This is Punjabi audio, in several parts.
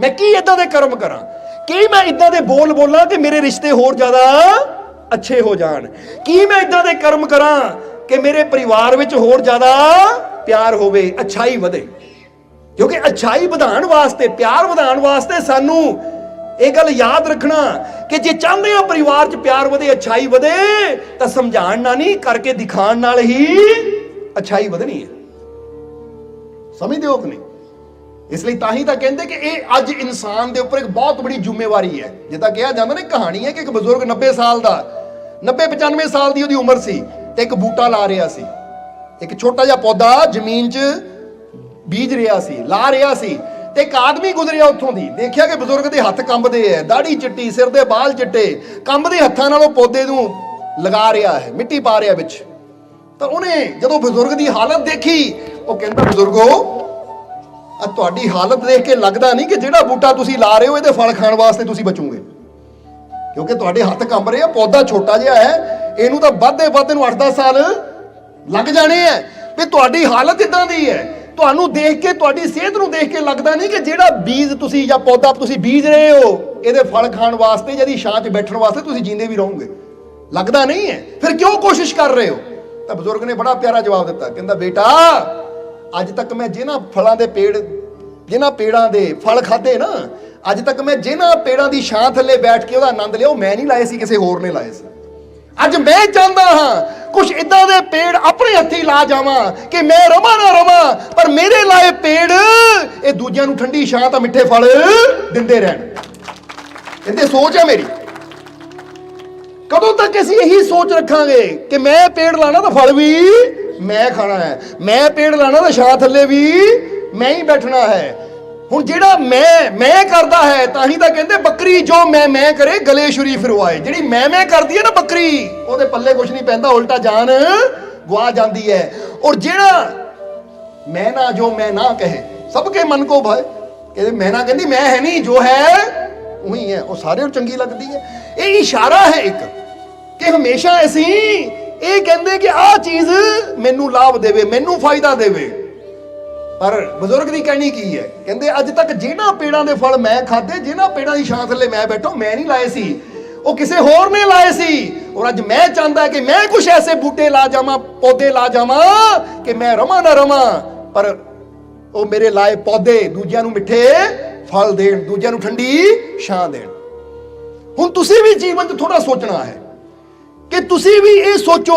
ਮੈਂ ਕੀ ਇਦਾਂ ਦੇ ਕਰਮ ਕਰਾਂ? ਕੀ ਮੈਂ ਇਦਾਂ ਦੇ ਬੋਲ ਬੋਲਾਂ ਕਿ ਮੇਰੇ ਰਿਸ਼ਤੇ ਹੋਰ ਜ਼ਿਆਦਾ ਅੱਛੇ ਹੋ ਜਾਣ? ਕੀ ਮੈਂ ਇਦਾਂ ਦੇ ਕਰਮ ਕਰਾਂ ਕਿ ਮੇਰੇ ਪਰਿਵਾਰ ਵਿੱਚ ਹੋਰ ਜ਼ਿਆਦਾ ਪਿਆਰ ਹੋਵੇ, ਅੱਛਾਈ ਵਧੇ? ਕਿਉਂਕਿ ਅੱਛਾਈ ਵਧਾਉਣ ਵਾਸਤੇ, ਪਿਆਰ ਵਧਾਉਣ ਵਾਸਤੇ ਸਾਨੂੰ ਇਹ ਗੱਲ ਯਾਦ ਰੱਖਣਾ ਕਿ ਜੇ ਚਾਹੁੰਦੇ ਹੋ ਪਰਿਵਾਰ 'ਚ ਪਿਆਰ ਵਧੇ, ਅੱਛਾਈ ਵਧੇ, ਤਾਂ ਸਮਝਾਉਣ ਨਾਲ ਨਹੀਂ, ਕਰਕੇ ਦਿਖਾਉਣ ਨਾਲ ਹੀ ਅੱਛਾਈ ਵਧਣੀ ਹੈ। ਸਮਝਦੇ ਹੋ ਕਿ ਨਹੀਂ? ਇਸ ਲਈ ਤਾਂ ਹੀ ਤਾਂ ਕਹਿੰਦੇ ਕਿ ਇਹ ਅੱਜ ਇਨਸਾਨ ਦੇ ਉੱਪਰ ਇੱਕ ਬਹੁਤ ਬੜੀ ਜ਼ਿੰਮੇਵਾਰੀ ਹੈ। ਜਿੱਦਾਂ ਕਿਹਾ ਜਾਂਦਾ ਨਾ ਕਹਾਣੀ ਹੈ ਕਿ ਇੱਕ ਬਜ਼ੁਰਗ 90 ਸਾਲ ਦਾ 90 95 ਸਾਲ ਦੀ ਉਹਦੀ ਉਮਰ ਸੀ ਤੇ ਇੱਕ ਬੂਟਾ ਲਾ ਰਿਹਾ ਸੀ। ਇੱਕ ਛੋਟਾ ਜਿਹਾ ਪੌਦਾ ਜ਼ਮੀਨ 'ਚ ਬੀਜ ਰਿਹਾ ਸੀ, ਲਾ ਰਿਹਾ ਸੀ ਤੇ ਇੱਕ ਆਦਮੀ ਗੁਜ਼ਰਿਆ ਉੱਥੋਂ ਦੀ। ਦੇਖਿਆ ਕਿ ਬਜ਼ੁਰਗ ਦੇ ਹੱਥ ਕੰਬਦੇ ਐ ਦਾੜੀ ਚਿੱਟੀ, ਸਿਰ ਦੇ ਬਾਲ ਚਿੱਟੇ, ਕੰਬਦੇ ਹੱਥਾਂ ਨਾਲ ਉਹ ਪੌਦੇ ਨੂੰ ਲਗਾ ਰਿਹਾ ਹੈ, ਮਿੱਟੀ ਪਾ ਰਿਹਾ ਵਿੱਚ। ਤਾਂ ਉਹਨੇ ਜਦੋਂ ਬਜ਼ੁਰਗ ਦੀ ਹਾਲਤ ਦੇਖੀ, ਉਹ ਕਹਿੰਦਾ, ਬਜ਼ੁਰਗੋ ਆ ਤੁਹਾਡੀ ਹਾਲਤ ਦੇਖ ਕੇ ਲੱਗਦਾ ਨਹੀਂ ਕਿ ਜਿਹੜਾ ਬੂਟਾ ਤੁਸੀਂ ਲਾ ਰਹੇ ਹੋ, ਇਹਦੇ ਫਲ ਖਾਣ ਵਾਸਤੇ ਤੁਸੀਂ ਬਚੋਗੇ। ਕਿਉਂਕਿ ਤੁਹਾਡੇ ਹੱਥ ਕੰਬ ਰਹੇ ਆ, ਪੌਦਾ ਛੋਟਾ ਜਿਹਾ ਹੈ, ਇਹਨੂੰ ਤਾਂ ਵੱਧੇ ਵੱਧ ਨੂੰ 8-10 ਸਾਲ ਲੱਗ ਜਾਣੇ ਆ। ਵੀ ਤੁਹਾਡੀ ਹਾਲਤ ਇਦਾਂ ਦੀ ਹੈ। ਤੁਹਾਨੂੰ ਦੇਖ ਕੇ, ਤੁਹਾਡੀ ਸਿਹਤ ਨੂੰ ਦੇਖ ਕੇ ਲੱਗਦਾ ਨਹੀਂ ਕਿ ਜਿਹੜਾ ਬੀਜ ਤੁਸੀਂ ਜਾਂ ਪੌਦਾ ਤੁਸੀਂ ਬੀਜ ਰਹੇ ਹੋ, ਇਹਦੇ ਫਲ ਖਾਣ ਵਾਸਤੇ ਜਾਂ ਜਿਹਦੀ ਛਾਂ 'ਚ ਬੈਠਣ ਵਾਸਤੇ ਤੁਸੀਂ ਜਿੰਦੇ ਵੀ ਰਹੋਗੇ। ਲੱਗਦਾ ਨਹੀਂ ਹੈ। ਫਿਰ ਕਿਉਂ ਕੋਸ਼ਿਸ਼ ਕਰ ਰਹੇ ਹੋ? ਤਾਂ ਬਜ਼ੁਰਗ ਨੇ ਬੜਾ ਪਿਆਰਾ ਜਵਾਬ ਦਿੱਤਾ। ਕਹਿੰਦਾ, ਬੇਟਾ ਅੱਜ ਤੱਕ ਮੈਂ ਜਿਨ੍ਹਾਂ ਫਲਾਂ ਦੇ ਪੇੜ, ਜਿਨ੍ਹਾਂ ਪੇੜਾਂ ਦੇ ਫਲ ਖਾਦੇ ਨਾ, ਅੱਜ ਤੱਕ ਮੈਂ ਜਿਨ੍ਹਾਂ ਪੇੜਾਂ ਦੀ ਛਾਂ ਥੱਲੇ ਬੈਠ ਕੇ ਉਹਦਾ ਆਨੰਦ ਲਿਆ, ਉਹ ਮੈਂ ਨਹੀਂ ਲਾਏ ਸੀ, ਕਿਸੇ ਹੋਰ ਨੇ ਲਾਏ ਸੀ। ਅੱਜ ਮੈਂ ਚਾਹੁੰਦਾ ਹਾਂ ਕੁਝ ਇਦਾਂ ਦੇ ਪੇੜ ਆਪਣੇ ਹੱਥੀ ਲਾ ਜਾਵਾਂ ਕਿ ਮੈਂ ਰਵਾਂ ਨਾ ਰਵਾਂ, ਪਰ ਮੇਰੇ ਲਾਏ ਪੇੜ, ਇਹ ਦੂਜਿਆਂ ਨੂੰ ਠੰਡੀ ਛਾਂ ਤਾਂ ਮਿੱਠੇ ਫਲ ਦਿੰਦੇ ਰਹਿਣ। ਇਹਦੇ ਸੋਚ ਹੈ ਮੇਰੀ। ਕਦੋਂ ਤੱਕ ਅਸੀਂ ਇਹੀ ਸੋਚ ਰੱਖਾਂਗੇ ਕਿ ਮੈਂ ਪੇੜ ਲਾਣਾ ਤਾਂ ਫਲ ਵੀ ਮੈਂ ਖਾਣਾ ਹੈ। ਮੈਂ ਪੇੜ ਲਾਣਾ ਤਾਂ ਛਾਂ ਥੱਲੇ ਵੀ ਮੈਂ ਹੀ ਬੈਠਣਾ ਹੈ। ਹੁਣ ਜਿਹੜਾ ਮੈਂ ਮੈਂ ਕਰਦਾ ਹੈ, ਤਾਂ ਹੀ ਤਾਂ ਕਹਿੰਦੇ ਬੱਕਰੀ ਜੋ ਮੈਂ ਮੈਂ ਕਰੇ ਗਲੇ ਸ਼ੁਰੀ ਫਿਰਵਾਏ। ਜਿਹੜੀ ਮੈਂ ਮੈਂ ਕਰਦੀ ਹੈ ਨਾ ਬੱਕਰੀ, ਉਹਦੇ ਪੱਲੇ ਕੁਝ ਨਹੀਂ ਪੈਂਦਾ, ਉਲਟਾ ਜਾਨ ਗਵਾ ਜਾਂਦੀ ਹੈ। ਔਰ ਜਿਹੜਾ ਮੈਂ ਨਾ ਜੋ ਮੈਂ ਨਾ ਕਹੇ ਸਭ ਕੇ ਮਨ ਕੋ ਭਾਏ। ਕਹਿੰਦੇ ਮੈਂ ਨਾ ਕਹਿੰਦੀ, ਮੈਂ ਹੈ ਨਹੀਂ, ਜੋ ਹੈ ਉਹੀ ਹੈ। ਉਹ ਸਾਰੇ ਨੂੰ ਚੰਗੀ ਲੱਗਦੀ ਹੈ। ਇਹ ਇਸ਼ਾਰਾ ਹੈ ਇੱਕ ਕਿ ਹਮੇਸ਼ਾ ਅਸੀਂ ਇਹ ਕਹਿੰਦੇ ਕਿ ਆਹ ਚੀਜ਼ ਮੈਨੂੰ ਲਾਭ ਦੇਵੇ, ਮੈਨੂੰ ਫਾਇਦਾ ਦੇਵੇ। ਪਰ ਬਜ਼ੁਰਗ ਦੀ ਕਹਿਣੀ ਕੀ ਹੈ? ਕਹਿੰਦੇ, ਅੱਜ ਤੱਕ ਜਿਹਨਾਂ ਪੇੜਾਂ ਦੇ ਫਲ ਮੈਂ ਖਾਦੇ ਜਿਹਨਾਂ ਪੇੜਾਂ ਦੀ ਛਾਂ ਥੱਲੇ ਮੈਂ ਬੈਠਾ ਮੈਂ ਨਹੀਂ ਲਾਏ ਸੀ। ਉਹ ਕਿਸੇ ਹੋਰ ਨੇ ਲਾਏ ਸੀ। ਔਰ ਅੱਜ ਮੈਂ ਚਾਹੁੰਦਾ ਕਿ ਮੈਂ ਕੁਝ ਐਸੇ ਬੂਟੇ ਲਾ ਜਾਵਾਂ, ਪੌਦੇ ਲਾ ਜਾਵਾਂ, ਕਿ ਮੈਂ ਰਵਾਂ ਨਾ ਰਵਾਂ। ਪਰ ਉਹ ਮੇਰੇ ਲਾਏ ਪੌਦੇ ਦੂਜਿਆਂ ਨੂੰ ਮਿੱਠੇ ਫਲ ਦੇਣ, ਦੂਜਿਆਂ ਨੂੰ ਠੰਡੀ ਛਾਂ ਦੇਣ। ਹੁਣ ਤੁਸੀਂ ਵੀ ਜੀਵਨ 'ਚ ਥੋੜਾ ਸੋਚਣਾ ਹੈ। ਕਿ ਤੁਸੀਂ ਵੀ ਇਹ ਸੋਚੋ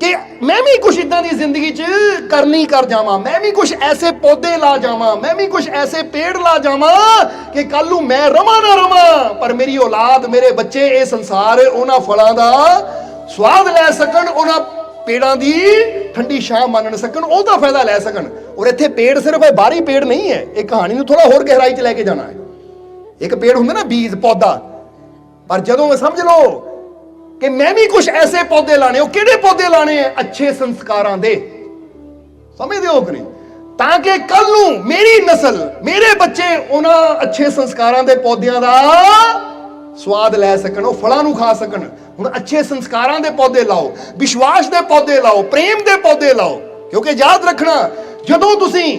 ਕਿ ਮੈਂ ਵੀ ਕੁਝ ਇਦਾਂ ਦੀ ਜ਼ਿੰਦਗੀ 'ਚ ਕਰਨੀ ਕਰ ਜਾਵਾਂ, ਮੈਂ ਵੀ ਕੁਝ ਐਸੇ ਪੌਦੇ ਲਾ ਜਾਵਾਂ, ਮੈਂ ਵੀ ਕੁਝ ਐਸੇ ਪੇੜ ਲਾ ਜਾਵਾਂ ਕਿ ਕੱਲ ਨੂੰ ਮੈਂ ਰਵਾਂ ਨਾ ਰਵਾਂ, ਪਰ ਮੇਰੀ ਔਲਾਦ, ਮੇਰੇ ਬੱਚੇ ਇਹ ਸੰਸਾਰ ਉਹਨਾਂ ਫਲਾਂ ਦਾ ਸਵਾਦ ਲੈ ਸਕਣ, ਉਹਨਾਂ ਪੇੜਾਂ ਦੀ ਠੰਡੀ ਛਾਂ ਮੰਨ ਸਕਣ, ਉਹਦਾ ਫਾਇਦਾ ਲੈ ਸਕਣ। ਔਰ ਇੱਥੇ ਪੇੜ ਸਿਰਫ ਇਹ ਬਾਹਰੀ ਪੇੜ ਨਹੀਂ ਹੈ, ਇਹ ਕਹਾਣੀ ਨੂੰ ਥੋੜਾ ਹੋਰ ਗਹਿਰਾਈ 'ਚ ਲੈ ਕੇ ਜਾਣਾ ਹੈ। ਇੱਕ ਪੇੜ ਹੁੰਦਾ ਨਾ ਬੀਜ, ਪੌਦਾ। ਪਰ ਜਦੋਂ ਸਮਝ ਲਓ ਕਿ ਮੈਂ ਵੀ ਕੁਝ ਐਸੇ ਪੌਦੇ ਲਾਣੇ, ਉਹ ਕਿਹੜੇ ਪੌਦੇ ਲਾਣੇ ਆ ਅੱਛੇ ਸੰਸਕਾਰਾਂ ਦੇ। ਸਮਝਦੇ ਹੋ ਕਿ ਨਹੀਂ? ਤਾਂ ਕਿ ਕੱਲ ਨੂੰ ਮੇਰੀ ਨਸਲ, ਮੇਰੇ ਬੱਚੇ ਉਹਨਾਂ ਅੱਛੇ ਸੰਸਕਾਰਾਂ ਦੇ ਪੌਦਿਆਂ ਦਾ ਸਵਾਦ ਲੈ ਸਕਣ, ਉਹ ਫਲਾਂ ਨੂੰ ਖਾ ਸਕਣ। ਹੁਣ ਅੱਛੇ ਸੰਸਕਾਰਾਂ ਦੇ ਪੌਦੇ ਲਾਓ, ਵਿਸ਼ਵਾਸ ਦੇ ਪੌਦੇ ਲਾਓ, ਪ੍ਰੇਮ ਦੇ ਪੌਦੇ ਲਾਓ। ਕਿਉਂਕਿ ਯਾਦ ਰੱਖਣਾ, ਜਦੋਂ ਤੁਸੀਂ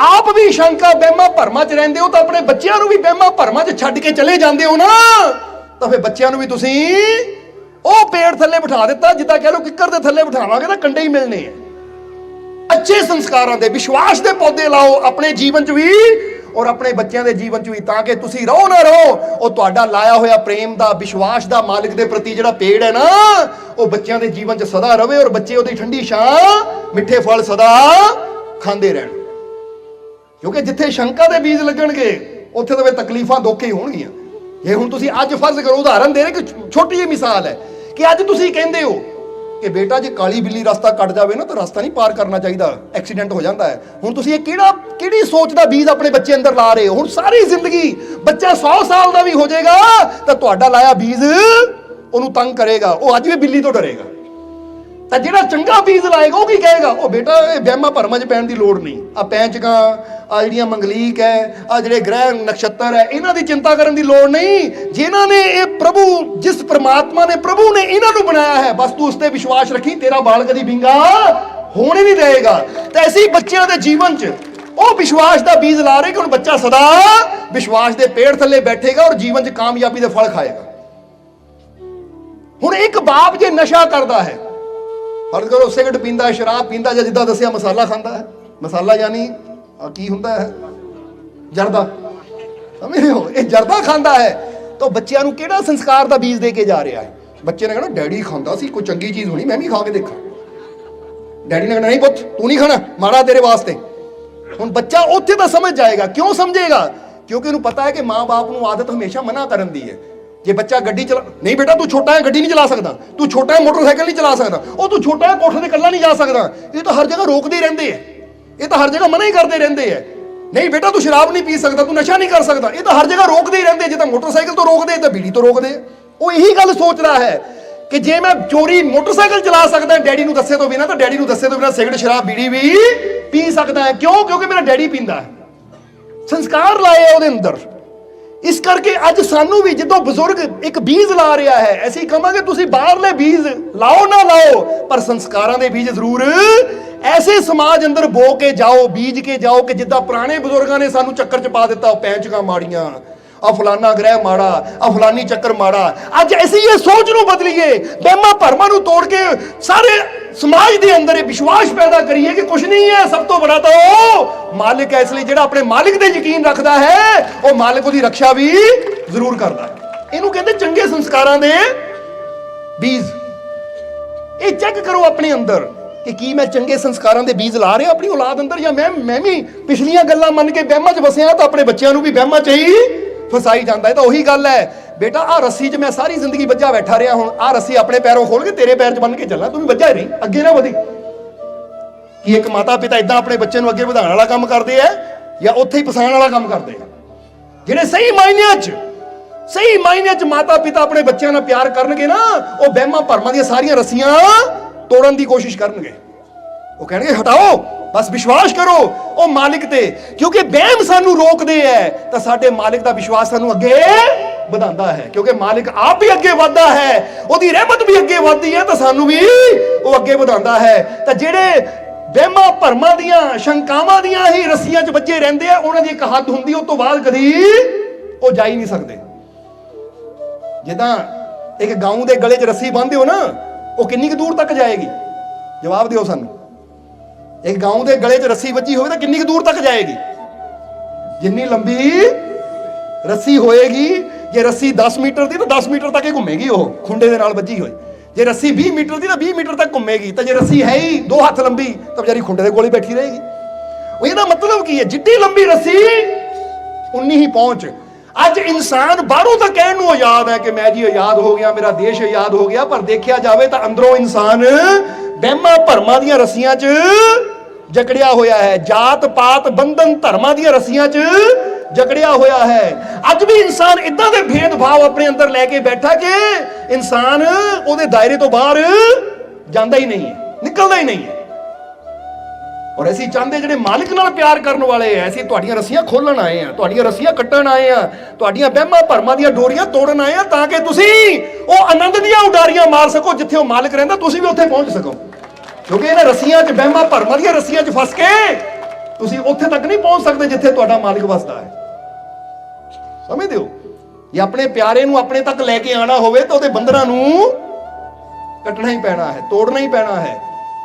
ਆਪ ਵੀ ਸ਼ੰਕਾ ਬਹਿਮਾ ਭਰਮਾਂ 'ਚ ਰਹਿੰਦੇ ਹੋ, ਤਾਂ ਆਪਣੇ ਬੱਚਿਆਂ ਨੂੰ ਵੀ ਬਹਿਮਾ ਭਰਮਾਂ 'ਚ ਛੱਡ ਕੇ ਚਲੇ ਜਾਂਦੇ ਹੋ ਨਾ। ਤਾਂ ਫਿਰ ਬੱਚਿਆਂ ਨੂੰ ਵੀ ਤੁਸੀਂ ਉਹ ਪੇੜ ਥੱਲੇ ਬਿਠਾ ਦਿੱਤਾ, ਜਿੱਦਾਂ ਕਹਿ ਲਓ ਕਿੱਕਰ ਦੇ ਥੱਲੇ ਬਿਠਾਵਾਂਗੇ ਤਾਂ ਕੰਡੇ ਹੀ ਮਿਲਣੇ ਆ। ਅੱਛੇ ਸੰਸਕਾਰਾਂ ਦੇ, ਵਿਸ਼ਵਾਸ ਦੇ ਪੌਦੇ ਲਾਓ ਆਪਣੇ ਜੀਵਨ 'ਚ ਵੀ ਔਰ ਆਪਣੇ ਬੱਚਿਆਂ ਦੇ ਜੀਵਨ 'ਚ ਵੀ, ਤਾਂ ਕਿ ਤੁਸੀਂ ਰਹੋ ਨਾ ਰਹੋ, ਉਹ ਤੁਹਾਡਾ ਲਾਇਆ ਹੋਇਆ ਪ੍ਰੇਮ ਦਾ, ਵਿਸ਼ਵਾਸ ਦਾ ਮਾਲਕ ਦੇ ਪ੍ਰਤੀ ਜਿਹੜਾ ਪੇੜ ਹੈ ਨਾ, ਉਹ ਬੱਚਿਆਂ ਦੇ ਜੀਵਨ 'ਚ ਸਦਾ ਰਵੇ ਔਰ ਬੱਚੇ ਉਹਦੀ ਠੰਡੀ ਛਾਂ, ਮਿੱਠੇ ਫਲ ਸਦਾ ਖਾਂਦੇ ਰਹਿਣ। ਕਿਉਂਕਿ ਜਿੱਥੇ ਸ਼ੰਕਾ ਦੇ ਬੀਜ ਲੱਗਣਗੇ, ਉੱਥੇ ਤਾਂ ਵੇ ਤਕਲੀਫਾਂ ਦੋਖੇ ਹੋਣਗੀਆਂ। ਜੇ ਹੁਣ ਤੁਸੀਂ ਅੱਜ ਫਰਜ਼ ਕਰੋ, ਉਦਾਹਰਨ ਦੇ ਰਹੇ ਕਿ ਛੋਟੀ ਜਿਹੀ ਮਿਸਾਲ ਹੈ ਕਿ ਅੱਜ ਤੁਸੀਂ ਕਹਿੰਦੇ ਹੋ ਕਿ ਬੇਟਾ, ਜੇ ਕਾਲੀ ਬਿੱਲੀ ਰਸਤਾ ਕੱਟ ਜਾਵੇ ਨਾ, ਤਾਂ ਰਸਤਾ ਨਹੀਂ ਪਾਰ ਕਰਨਾ ਚਾਹੀਦਾ, ਐਕਸੀਡੈਂਟ ਹੋ ਜਾਂਦਾ ਹੈ। ਹੁਣ ਤੁਸੀਂ ਇਹ ਕਿਹੜਾ ਕਿਹੜੀ ਸੋਚ ਦਾ ਬੀਜ ਆਪਣੇ ਬੱਚੇ ਅੰਦਰ ਲਾ ਰਹੇ ਹੋ? ਹੁਣ ਸਾਰੀ ਜ਼ਿੰਦਗੀ ਬੱਚਾ 100 ਸਾਲ ਦਾ ਵੀ ਹੋ ਜਾਏਗਾ, ਤਾਂ ਤੁਹਾਡਾ ਲਾਇਆ ਬੀਜ ਉਹਨੂੰ ਤੰਗ ਕਰੇਗਾ, ਉਹ ਅੱਜ ਵੀ ਬਿੱਲੀ ਤੋਂ ਡਰੇਗਾ। ਤਾਂ ਜਿਹੜਾ ਚੰਗਾ ਬੀਜ ਲਾਏਗਾ, ਉਹ ਕੀ ਕਹੇਗਾ? ਉਹ ਬੇਟਾ, ਇਹ ਵਹਿਮਾਂ ਭਰਮਾਂ 'ਚ ਪੈਣ ਦੀ ਲੋੜ ਨਹੀਂ। ਆ ਪੈਂਚਕਾਂ ਆ ਜਿਹੜੀਆਂ ਮੰਗਲੀਕ ਹੈ ਆ ਜਿਹੜੇ ਗ੍ਰਹਿ ਨਕਸ਼ਤਰ ਹੈ, ਇਹਨਾਂ ਦੀ ਚਿੰਤਾ ਕਰਨ ਦੀ ਲੋੜ ਨਹੀਂ। ਜਿਨ੍ਹਾਂ ਨੇ ਇਹ ਪ੍ਰਭੂ, ਜਿਸ ਪ੍ਰਮਾਤਮਾ ਨੇ ਪ੍ਰਭੂ ਨੇ ਇਹਨਾਂ ਨੂੰ ਬਣਾਇਆ ਹੈ, ਬਸ ਤੂੰ ਉਸ ਤੇ ਵਿਸ਼ਵਾਸ ਰੱਖੀ, ਤੇਰਾ ਬਾਲ ਕਦੀ ਵਿੰਗਾ ਹੋਣ ਹੀ ਨਹੀਂ ਦੇਗਾ ਤਾਂ ਐਸੀ ਬੱਚਿਆਂ ਦੇ ਜੀਵਨ 'ਚ ਉਹ ਵਿਸ਼ਵਾਸ ਦਾ ਬੀਜ ਲਾ ਰਹੇ ਕਿ ਹੁਣ ਬੱਚਾ ਸਦਾ ਵਿਸ਼ਵਾਸ ਦੇ ਪੇੜ ਥੱਲੇ ਬੈਠੇਗਾ ਔਰ ਜੀਵਨ 'ਚ ਕਾਮਯਾਬੀ ਦੇ ਫਲ ਖਾਏਗਾ। ਹੁਣ ਇੱਕ ਬਾਪ ਜੇ ਨਸ਼ਾ ਕਰਦਾ ਹੈ ਫਰਜ਼ ਕਰੋ ਸਿਗਰਟ ਪੀਂਦਾ ਸ਼ਰਾਬ ਪੀਂਦਾ ਜਾਂ ਜਿੱਦਾਂ ਦੱਸਿਆ ਮਸਾਲਾ ਖਾਂਦਾ ਹੈ। ਮਸਾਲਾ ਯਾਨੀ ਕੀ ਹੁੰਦਾ ਹੈ? ਜਰਦਾ। ਸਮਝ ਰਹੇ ਹੋ? ਇਹ ਜਰਦਾ ਖਾਂਦਾ ਹੈ। ਤਾਂ ਬੱਚਿਆਂ ਨੂੰ ਕਿਹੜਾ ਸੰਸਕਾਰ ਦਾ ਬੀਜ ਦੇ ਕੇ ਜਾ ਰਿਹਾ ਹੈ? ਬੱਚੇ ਨੇ ਕਹਿਣਾ, ਡੈਡੀ ਖਾਂਦਾ ਸੀ, ਕੋਈ ਚੰਗੀ ਚੀਜ਼ ਹੋਣੀ, ਮੈਂ ਵੀ ਖਾ ਕੇ ਦੇਖਾਂ। ਡੈਡੀ ਨੇ ਕਹਿਣਾ, ਨਹੀਂ ਪੁੱਤ, ਤੂੰ ਨਹੀਂ ਖਾਣਾ, ਮਾੜਾ ਤੇਰੇ ਵਾਸਤੇ। ਹੁਣ ਬੱਚਾ ਉੱਥੇ ਤਾਂ ਸਮਝ ਜਾਏਗਾ। ਕਿਉਂ ਸਮਝੇਗਾ? ਕਿਉਂਕਿ ਉਹਨੂੰ ਪਤਾ ਹੈ ਕਿ ਮਾਂ-ਬਾਪ ਨੂੰ ਆਦਤ ਹਮੇਸ਼ਾ ਮਨਾ ਕਰਨ ਦੀ ਹੈ। ਜੇ ਬੱਚਾ ਗੱਡੀ ਚਲਾ ਨਹੀਂ ਬੇਟਾ, ਤੂੰ ਛੋਟਾ ਹੈ, ਗੱਡੀ ਨਹੀਂ ਚਲਾ ਸਕਦਾ। ਤੂੰ ਛੋਟਾ ਹੈ, ਮੋਟਰਸਾਈਕਲ ਨਹੀਂ ਚਲਾ ਸਕਦਾ। ਉਹ ਤੂੰ ਛੋਟਾ ਹੈ, ਕੋਠੇ ਤੇ ਇਕੱਲਾ ਨਹੀਂ ਜਾ ਸਕਦਾ। ਇਹ ਤਾਂ ਹਰ ਜਗ੍ਹਾ ਰੋਕਦੇ ਹੀ ਰਹਿੰਦੇ ਐ ਇਹ ਤਾਂ ਹਰ ਜਗ੍ਹਾ ਮਨਾ ਹੀ ਕਰਦੇ ਰਹਿੰਦੇ ਐ ਨਹੀਂ ਬੇਟਾ, ਤੂੰ ਸ਼ਰਾਬ ਨਹੀਂ ਪੀ ਸਕਦਾ, ਤੂੰ ਨਸ਼ਾ ਨਹੀਂ ਕਰ ਸਕਦਾ। ਇਹ ਤਾਂ ਹਰ ਜਗ੍ਹਾ ਰੋਕਦੇ ਹੀ ਰਹਿੰਦੇ ਜੇ ਤਾਂ ਮੋਟਰਸਾਈਕਲ ਤੋਂ ਰੋਕਦੇ, ਤਾਂ ਬੀੜੀ ਤੋਂ ਰੋਕਦੇ ਉਹ ਇਹੀ ਗੱਲ ਸੋਚਦਾ ਹੈ ਕਿ ਜੇ ਮੈਂ ਚੋਰੀ ਮੋਟਰਸਾਈਕਲ ਚਲਾ ਸਕਦਾ, ਡੈਡੀ ਨੂੰ ਦੱਸੇ ਤੋਂ ਬਿਨਾ, ਤਾਂ ਡੈਡੀ ਨੂੰ ਦੱਸੇ ਤੋਂ ਬਿਨਾ ਸਿਗਰਟ, ਸ਼ਰਾਬ, ਬੀੜੀ ਵੀ ਪੀ ਸਕਦਾ ਹੈ। ਕਿਉਂ? ਕਿਉਂਕਿ ਮੇਰਾ ਡੈਡੀ ਪੀਂਦਾ ਹੈ। ਸੰਸਕਾਰ ਲਾਏ ਉਹਦੇ ਅੰਦਰ। ਇਸ ਕਰਕੇ ਅੱਜ ਸਾਨੂੰ ਵੀ ਜਦੋਂ ਬਜ਼ੁਰਗ ਇੱਕ ਬੀਜ ਲਾ ਰਿਹਾ ਹੈ, ਅਸੀਂ ਕਹਾਂਗੇ, ਤੁਸੀਂ ਬਾਹਰਲੇ ਬੀਜ ਲਾਓ ਨਾ ਲਾਓ, ਪਰ ਸੰਸਕਾਰਾਂ ਦੇ ਬੀਜ ਜ਼ਰੂਰ ਐਸੇ ਸਮਾਜ ਅੰਦਰ ਬੋ ਕੇ ਜਾਓ, ਬੀਜ ਕੇ ਜਾਓ ਕਿ ਜਿੱਦਾਂ ਪੁਰਾਣੇ ਬਜ਼ੁਰਗਾਂ ਨੇ ਸਾਨੂੰ ਚੱਕਰ ਚ ਪਾ ਦਿੱਤਾ, ਉਹ ਪੈਂਚਕਾਂ ਮਾੜੀਆਂ ਆ ਫਲਾਨਾ ਗ੍ਰਹਿ ਮਾੜਾ ਆ ਫਲਾਨੀ ਚੱਕਰ ਮਾੜਾ। ਅੱਜ ਅਸੀਂ ਇਹ ਸੋਚ ਨੂੰ ਬਦਲੀਏ, ਵਹਿਮਾਂ ਭਰਮਾਂ ਨੂੰ ਤੋੜ ਕੇ ਸਾਰੇ ਸਮਾਜ ਦੇ ਅੰਦਰ ਇਹ ਵਿਸ਼ਵਾਸ ਪੈਦਾ ਕਰੀਏ ਕਿ ਕੁਝ ਨਹੀਂ ਹੈ, ਸਭ ਤੋਂ ਬੜਾ ਤਾਂ ਉਹ ਮਾਲਿਕ ਹੈ, ਇਸ ਲਈ ਜਿਹੜਾ ਆਪਣੇ ਮਾਲਿਕ ਤੇ ਯਕੀਨ ਰੱਖਦਾ ਹੈ, ਉਹ ਮਾਲਿਕ ਉਹਦੀ ਰੱਖਿਆ ਵੀ ਜ਼ਰੂਰ ਕਰਦਾ ਹੈ। ਇਹਨੂੰ ਕਹਿੰਦੇ ਚੰਗੇ ਸੰਸਕਾਰਾਂ ਦੇ ਬੀਜ। ਇਹ ਚੈੱਕ ਕਰੋ ਆਪਣੇ ਅੰਦਰ ਕਿ ਕੀ ਮੈਂ ਚੰਗੇ ਸੰਸਕਾਰਾਂ ਦੇ ਬੀਜ ਲਾ ਰਿਹਾ ਆਪਣੀ ਔਲਾਦ ਅੰਦਰ ਜਾਂ ਮੈਂ ਮੈਂ ਵੀ ਪਿਛਲੀਆਂ ਗੱਲਾਂ ਮੰਨ ਕੇ ਵਹਿਮਾਂ 'ਚ ਵਸਿਆ ਤਾਂ ਆਪਣੇ ਬੱਚਿਆਂ ਨੂੰ ਵੀ ਵਹਿਮਾਂ 'ਚ ਹੀ ਫਸਾਈ ਜਾਂਦਾ ਹੈ। ਤਾਂ ਉਹੀ ਗੱਲ ਹੈ। ਬੇਟਾ ਆ ਰੱਸੀ 'ਚ ਮੈਂ ਸਾਰੀ ਜ਼ਿੰਦਗੀ ਵੱਜਾ ਬੈਠਾ ਰਿਹਾ ਹੁਣ। ਆ ਰੱਸੀ ਆਪਣੇ ਪੈਰੋਂ ਖੋਲ ਕੇ ਤੇਰੇ ਪੈਰ 'ਚ ਬੰਨ ਕੇ ਚੱਲਣਾ ਤੂੰ ਵੀ ਵੱਜਾ ਹੀ ਰਹੀ, ਅੱਗੇ ਨਾ ਵਧੀ। ਕੀ ਇੱਕ ਮਾਤਾ ਪਿਤਾ ਇਦਾਂ ਆਪਣੇ ਬੱਚੇ ਨੂੰ ਅੱਗੇ ਵਧਾਉਣ ਵਾਲਾ ਕੰਮ ਕਰਦੇ ਆ ਜਾਂ ਉੱਥੇ ਹੀ ਫਸਾਉਣ ਵਾਲਾ ਕੰਮ ਕਰਦੇ ਆ? ਜਿਹੜੇ ਸਹੀ ਮਾਇਨਿਆਂ 'ਚ, ਸਹੀ ਮਾਇਨਿਆਂ 'ਚ ਮਾਤਾ ਪਿਤਾ ਆਪਣੇ ਬੱਚਿਆਂ ਨਾਲ ਪਿਆਰ ਕਰਨਗੇ ਨਾ, ਉਹ ਵਹਿਮਾਂ ਭਰਮਾਂ ਦੀਆਂ ਸਾਰੀਆਂ ਰੱਸੀਆਂ ਤੋੜਨ ਦੀ ਕੋਸ਼ਿਸ਼ ਕਰਨਗੇ। ਉਹ ਕਹਿਣਗੇ, ਹਟਾਓ, ਬਸ ਵਿਸ਼ਵਾਸ ਕਰੋ ਉਹ ਮਾਲਿਕ ਤੇ। ਕਿਉਂਕਿ ਵਹਿਮ ਸਾਨੂੰ ਰੋਕਦੇ ਐ ਤਾਂ ਸਾਡੇ ਮਾਲਿਕ ਦਾ ਵਿਸ਼ਵਾਸ ਸਾਨੂੰ ਅੱਗੇ ਵਧਾਉਂਦਾ ਹੈ, ਕਿਉਂਕਿ ਮਾਲਿਕ ਆਪ ਵੀ ਅੱਗੇ ਵਧਦਾ ਹੈ, ਉਹਦੀ ਰਹਿਮਤ ਵੀ ਅੱਗੇ ਵਧਦੀ ਹੈ, ਤਾਂ ਸਾਨੂੰ ਵੀ ਉਹ ਅੱਗੇ ਵਧਾਉਂਦਾ ਹੈ। ਤਾਂ ਜਿਹੜੇ ਵਹਿਮਾਂ ਭਰਮਾਂ ਦੀਆਂ, ਸ਼ੰਕਾਵਾਂ ਦੀਆਂ ਹੀ ਰੱਸੀਆਂ 'ਚ ਵੱਜੇ ਰਹਿੰਦੇ ਆ, ਉਹਨਾਂ ਦੀ ਇੱਕ ਹੱਦ ਹੁੰਦੀ, ਉਹ ਤੋਂ ਬਾਅਦ ਕਦੀ ਉਹ ਜਾ ਹੀ ਨਹੀਂ ਸਕਦੇ। ਜਿੱਦਾਂ ਇੱਕ ਗਾਉਂ ਦੇ ਗਲੇ 'ਚ ਰੱਸੀ ਬੰਨ੍ਹਦੇ ਹੋ ਨਾ, ਉਹ ਕਿੰਨੀ ਕੁ ਦੂਰ ਤੱਕ ਜਾਏਗੀ? ਜਵਾਬ ਦਿਓ ਸਾਨੂੰ। ਇੱਕ ਗਾਉਂ ਦੇ ਗਲੇ 'ਚ ਰੱਸੀ ਵੱਜੀ ਹੋਵੇ ਤਾਂ ਕਿੰਨੀ ਕੁ ਦੂਰ ਤੱਕ ਜਾਏਗੀ? ਜਿੰਨੀ ਲੰਬੀ ਰੱਸੀ ਹੋਏਗੀ ਜੇ ਰੱਸੀ 10 ਮੀਟਰ ਦੀ ਤਾਂ 10 ਮੀਟਰ ਤੱਕ ਹੀ ਘੁੰਮੇਗੀ ਉਹ, ਖੁੰਡੇ ਦੇ ਨਾਲ ਵੱਜੀ ਹੋਈ। ਜੇ ਰੱਸੀ 20 ਮੀਟਰ ਦੀ ਤਾਂ 20 ਮੀਟਰ ਤੱਕ ਘੁੰਮੇਗੀ। ਤਾਂ ਜੇ ਰੱਸੀ ਹੈ ਹੀ ਦੋ ਹੱਥ ਲੰਬੀ, ਤਾਂ ਵਿਚਾਰੀ ਖੁੰਡੇ ਦੇ ਕੋਲ ਹੀ ਬੈਠੀ ਰਹੇਗੀ। ਉਹ ਇਹਦਾ ਮਤਲਬ ਕੀ ਹੈ? ਜਿੱਡੀ ਲੰਬੀ ਰੱਸੀ, ਉਨੀ ਹੀ ਪਹੁੰਚ। ਅੱਜ ਇਨਸਾਨ ਬਾਹਰੋਂ ਤਾਂ ਕਹਿਣ ਨੂੰ ਆਜ਼ਾਦ ਹੈ ਕਿ ਮੈਂ ਜੀ ਆਜ਼ਾਦ ਹੋ ਗਿਆ, ਮੇਰਾ ਦੇਸ਼ ਆਜ਼ਾਦ ਹੋ ਗਿਆ, ਪਰ ਦੇਖਿਆ ਜਾਵੇ ਤਾਂ ਅੰਦਰੋਂ ਇਨਸਾਨ ਵਹਿਮਾਂ ਭਰਮਾਂ ਦੀਆਂ ਰੱਸੀਆਂ 'ਚ ਜਕੜਿਆ ਹੋਇਆ ਹੈ। ਜਾਤ ਪਾਤ ਬੰਧਨ ਧਰਮਾਂ ਦੀਆਂ ਰੱਸੀਆਂ 'ਚ ਜਕੜਿਆ ਹੋਇਆ ਹੈ। ਅੱਜ ਵੀ ਇਨਸਾਨ ਇਦਾਂ ਦੇ ਭੇਦਭਾਵ ਆਪਣੇ ਅੰਦਰ ਲੈ ਕੇ ਬੈਠਾ ਕਿ ਇਨਸਾਨ ਉਹਦੇ ਦਾਇਰੇ ਤੋਂ ਬਾਹਰ ਜਾਂਦਾ ਹੀ ਨਹੀਂ ਹੈ, ਨਿਕਲਦਾ ਹੀ ਨਹੀਂ ਹੈ। ਔਰ ਅਸੀਂ ਚਾਹੁੰਦੇ ਜਿਹੜੇ ਮਾਲਕ ਨਾਲ ਪਿਆਰ ਕਰਨ ਵਾਲੇ ਐ, ਅਸੀਂ ਤੁਹਾਡੀਆਂ ਰੱਸੀਆਂ ਖੋਲਣ ਆਏ ਆ ਤੁਹਾਡੀਆਂ ਰੱਸੀਆਂ ਕੱਟਣ ਆਏ ਆ ਤੁਹਾਡੀਆਂ ਵਹਿਮਾਂ ਭਰਮਾਂ ਦੀਆਂ ਡੋਰੀਆਂ ਤੋੜਨ ਆਏ ਆ ਤਾਂ ਕਿ ਤੁਸੀਂ ਉਹ ਆਨੰਦ ਦੀਆਂ ਉਡਾਰੀਆਂ ਮਾਰ ਸਕੋ ਜਿੱਥੇ ਉਹ ਮਾਲਿਕ ਰਹਿੰਦਾ, ਤੁਸੀਂ ਵੀ ਉੱਥੇ ਪਹੁੰਚ ਸਕੋ। ਕਿਉਂਕਿ ਇਹਨਾਂ ਰੱਸੀਆਂ 'ਚ, ਵਹਿਮਾਂ ਭਰਮਾਂ ਦੀਆਂ ਰੱਸੀਆਂ 'ਚ ਫਸ ਕੇ ਤੁਸੀਂ ਉੱਥੇ ਤੱਕ ਨਹੀਂ ਪਹੁੰਚ ਸਕਦੇ ਜਿੱਥੇ ਤੁਹਾਡਾ ਮਾਲਿਕ ਵਸਦਾ ਹੈ। ਸਮਝਦੇ ਹੋ ਜੇ ਆਪਣੇ ਪਿਆਰੇ ਨੂੰ ਆਪਣੇ ਤੱਕ ਲੈ ਕੇ ਆਣਾ ਹੋਵੇ ਤਾਂ ਉਹਦੇ ਬੰਧਨਾਂ ਨੂੰ ਕੱਟਣਾ ਹੀ ਪੈਣਾ ਹੈ, ਤੋੜਨਾ ਹੀ ਪੈਣਾ ਹੈ।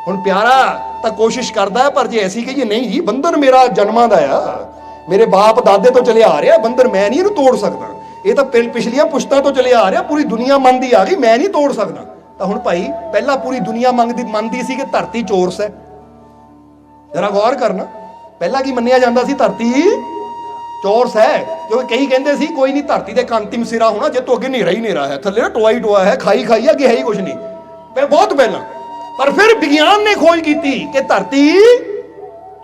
ਹੁਣ ਪਿਆਰਾ ਤਾਂ ਕੋਸ਼ਿਸ਼ ਕਰਦਾ ਪਰ ਜੇ ਐਸੀ ਕਹੀਏ, ਨਹੀਂ ਜੀ, ਬੰਧਨ ਮੇਰਾ ਜਨਮਾਂ ਦਾ ਆ। ਮੇਰੇ ਬਾਪ ਦਾਦੇ ਤੋਂ ਚਲੇ ਆ ਰਿਹਾ, ਬੰਧਨ ਮੈਂ ਨਹੀਂ ਇਹਨੂੰ ਤੋੜ ਸਕਦਾ। ਇਹ ਤਾਂ ਪਿਲ ਪਿਛਲੀਆਂ ਪੁਸ਼ਤਾਂ ਤੋਂ ਚਲੇ ਆ ਰਿਹਾ, ਪੂਰੀ ਦੁਨੀਆ ਮੰਨਦੀ ਆ ਗਈ, ਮੈਂ ਨਹੀਂ ਤੋੜ ਸਕਦਾ। ਤਾਂ ਹੁਣ ਭਾਈ, ਪਹਿਲਾਂ ਪੂਰੀ ਦੁਨੀਆ ਮੰਗਦੀ ਮੰਨਦੀ ਸੀ ਕਿ ਧਰਤੀ ਚੋਰਸ ਹੈ। ਜਰਾ ਗੌਰ ਕਰਨਾ। ਪਹਿਲਾਂ ਕੀ ਮੰਨਿਆ ਜਾਂਦਾ ਸੀ, ਧਰਤੀ ਚੋਰਸ ਹੈ। ਕਿਉਂਕਿ ਕਈ ਕਹਿੰਦੇ ਸੀ, ਕੋਈ ਨਹੀਂ, ਧਰਤੀ ਦੇ ਅੰਤਿਮ ਸਿਰਾ ਹੋਣਾ, ਜੇ ਤੋਂ ਅੱਗੇ ਹਨੇਰਾ ਹੀ ਹਨੇਰਾ ਹੈ। ਥੱਲੇ ਟੋਆ ਹੀ ਟੋਆ ਹੈ, ਖਾਈ ਖਾਈ ਅੱਗੇ ਹੈ ਹੀ ਕੁਝ ਨਹੀਂ। ਪਰ ਬਹੁਤ ਪਹਿਲਾਂ। ਪਰ ਫਿਰ ਵਿਗਿਆਨ ਨੇ ਖੋਜ ਕੀਤੀ ਕਿ ਧਰਤੀ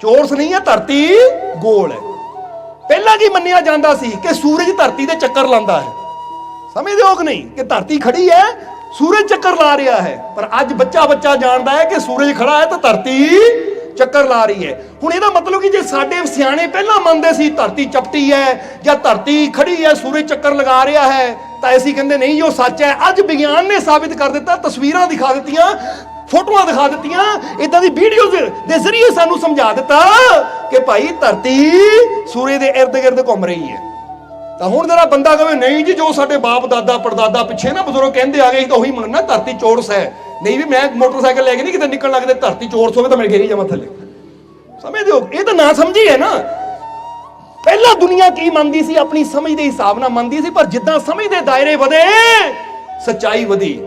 ਚੋਰਸ ਨਹੀਂ ਹੈ, ਧਰਤੀ ਗੋਲ ਹੈ। ਪਹਿਲਾਂ ਕੀ ਮੰਨਿਆ ਜਾਂਦਾ ਸੀ ਕਿ ਸੂਰਜ ਧਰਤੀ ਦੇ ਚੱਕਰ ਲਾਉਂਦਾ ਹੈ? ਸਮਝਦੇ ਹੋ ਕਿ ਨਹੀਂ? ਕਿ ਧਰਤੀ ਖੜੀ ਹੈ, ਸੂਰਜ ਚੱਕਰ ਲਾ ਰਿਹਾ ਹੈ। ਪਰ ਅੱਜ ਬੱਚਾ ਬੱਚਾ ਜਾਣਦਾ ਹੈ ਕਿ ਸੂਰਜ ਖੜਾ ਹੈ ਤਾਂ ਧਰਤੀ ਚੱਕਰ ਲਾ ਰਹੀ ਹੈ। ਹੁਣ ਇਹਦਾ ਮਤਲਬ ਕਿ ਜੇ ਸਾਡੇ ਸਿਆਣੇ ਪਹਿਲਾਂ ਮੰਨਦੇ ਸੀ ਧਰਤੀ ਚਪਟੀ ਹੈ ਜਾਂ ਧਰਤੀ ਖੜੀ ਹੈ, ਸੂਰਜ ਚੱਕਰ ਲਗਾ ਰਿਹਾ ਹੈ, ਤਾਂ ਅਸੀਂ ਕਹਿੰਦੇ ਨਹੀਂ, ਉਹ ਸੱਚ ਹੈ। ਅੱਜ ਵਿਗਿਆਨ ਨੇ ਸਾਬਿਤ ਕਰ ਦਿੱਤਾ, ਤਸਵੀਰਾਂ ਦਿਖਾ ਦਿੱਤੀਆਂ, ਫੋਟੋਆਂ ਦਿਖਾ ਦਿੱਤੀਆਂ ਇਦਾਂ ਦੀ ਵੀਡੀਓਜ਼ ਦੇ ਜ਼ਰੀਏ ਸਾਨੂੰ ਸਮਝਾ ਦਿੱਤਾ ਕਿ ਭਾਈ ਧਰਤੀ ਸੂਰਜ ਦੇ ird-gird ਘੁੰਮ ਰਹੀ ਹੈ। ਤਾਂ ਹੁਣ ਜਿਹੜਾ ਬੰਦਾ ਕਹੇ ਨਹੀਂ ਜੀ, ਜੋ ਸਾਡੇ ਬਾਪ, ਦਾਦਾ, ਪੜਦਾਦਾ ਪਿੱਛੇ ਨਾ ਬਜ਼ੁਰਗ ਕਹਿੰਦੇ ਆ ਗਏ ਤਾਂ ਉਹੀ ਮੰਨਣਾ, ਧਰਤੀ ਚੌਰਸ ਹੈ। ਨਹੀਂ ਵੀ ਮੈਂ ਮੋਟਰਸਾਈਕਲ ਲੈ ਕੇ ਨਹੀਂ ਕਿਤੇ ਨਿਕਲਣ ਲੱਗਦੇ, ਧਰਤੀ ਚੌਰਸ ਹੋਵੇ ਤਾਂ ਮੈਂ ਘੇਰੀ ਜਾਵਾਂ ਥੱਲੇ। ਸਮਝਦੇ ਹੋ ਇਹ ਤਾਂ ਨਾ ਸਮਝੀ ਹੈ ਨਾ। ਪਹਿਲਾਂ ਦੁਨੀਆ ਕੀ ਮੰਨਦੀ ਸੀ, ਆਪਣੀ ਸਮਝ ਦੇ ਹਿਸਾਬ ਨਾਲ ਮੰਨਦੀ ਸੀ, ਪਰ ਜਿੱਦਾਂ ਸਮਝ ਦੇ ਦਾਇਰੇ ਵਧੇ, ਸੱਚਾਈ ਵਧੀ।